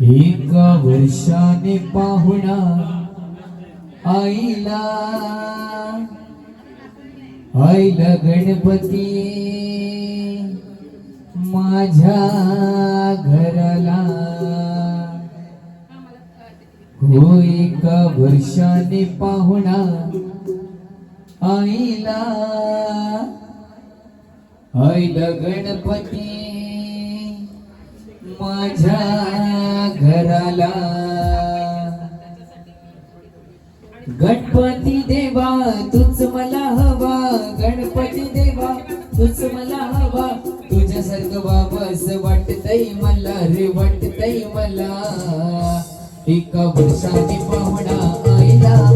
एका वर्षाने पाहुणा आईला. आईला गणपती. माझ्या घराला. हो एका वर्षाने पाहुणा आईला. आईला गणपती. माझ्या घराला गणपती देवा तूच मला हवा. गणपती देवा तूच मला हवा. तुझ्यासारखं बाबास वाटतय मला रे वाटतय मला. एका वर्षाने पाहुणा आईला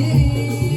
viver.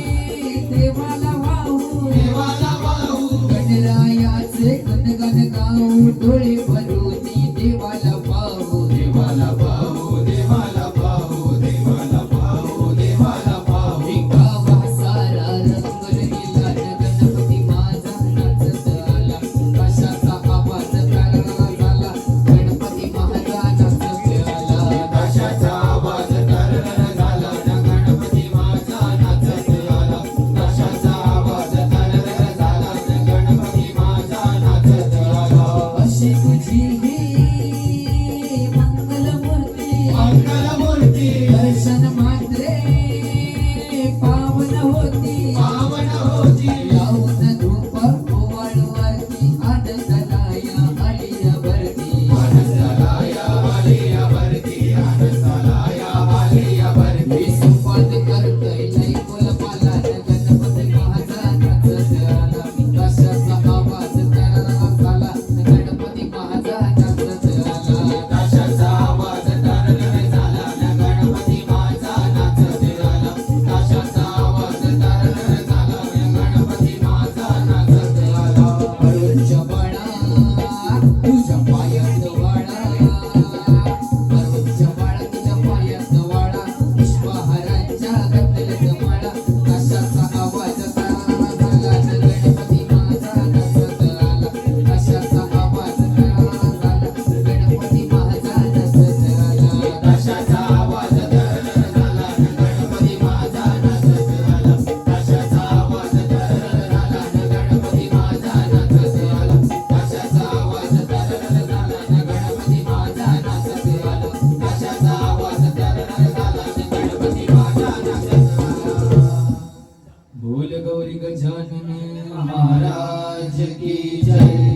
भोल गौरी गजानन महाराज की जय।